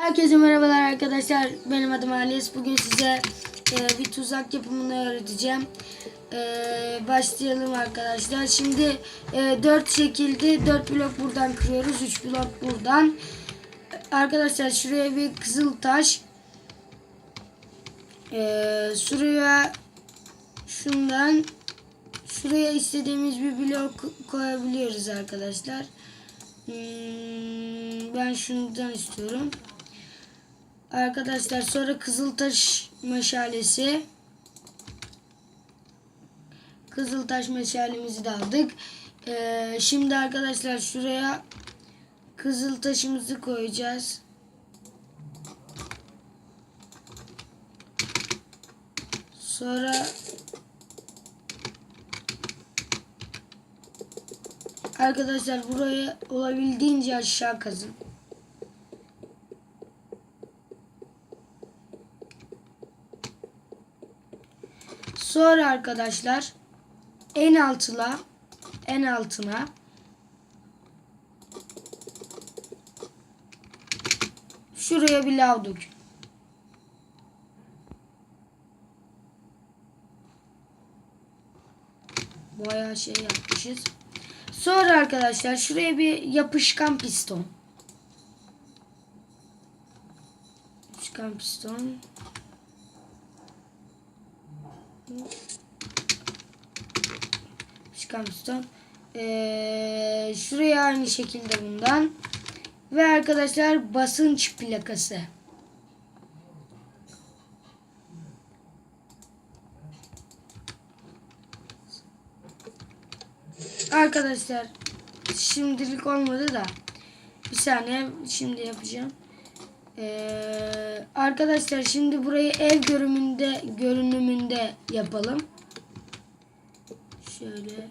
Herkese merhabalar arkadaşlar. Benim adım Alias. Bugün size e, bir tuzak yapımını öğreteceğim. E, başlayalım arkadaşlar. Şimdi e, 4 şekilde 4 blok buradan kırıyoruz. 3 blok buradan. Arkadaşlar şuraya bir kızıl taş. E, şuraya şundan şuraya istediğimiz bir blok koyabiliyoruz arkadaşlar. Hmm, ben şundan istiyorum. Arkadaşlar sonra Kızıltaş meşalesi. Kızıltaş meşalemizi de aldık. Ee, şimdi arkadaşlar şuraya Kızıltaşımızı koyacağız. Sonra Arkadaşlar burayı olabildiğince aşağı kazın. Sonra arkadaşlar en altına en altına şuraya bir lav dök. Bayağı şey yapmışız. Sonra arkadaşlar şuraya bir yapışkan piston. Yapışkan piston. Piston. Ee, şuraya aynı şekilde bundan. Ve arkadaşlar basınç plakası. Arkadaşlar şimdilik olmadı da bir saniye şimdi yapacağım. Ee, arkadaşlar şimdi burayı ev görünümünde görünümünde yapalım. Şöyle.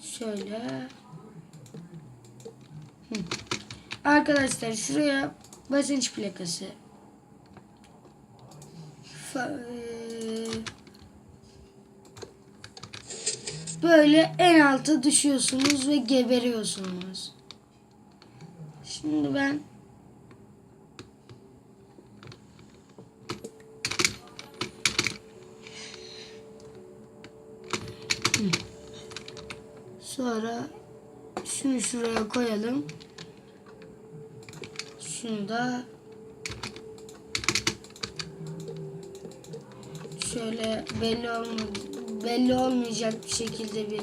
Şöyle. Hı. Arkadaşlar şuraya basınç plakası. Fa- Böyle en alta düşüyorsunuz ve geberiyorsunuz. Şimdi ben. Sonra şunu şuraya koyalım. Şunu da şöyle belli olma, belli olmayacak bir şekilde bir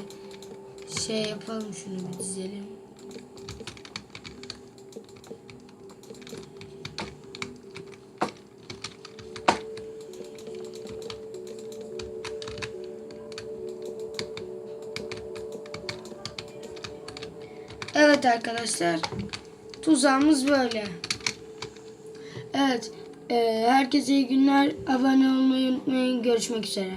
şey yapalım şunu bir dizelim. Evet arkadaşlar. Tuzağımız böyle. Evet. e, herkese iyi günler. Abone olmayı unutmayın. Görüşmek üzere.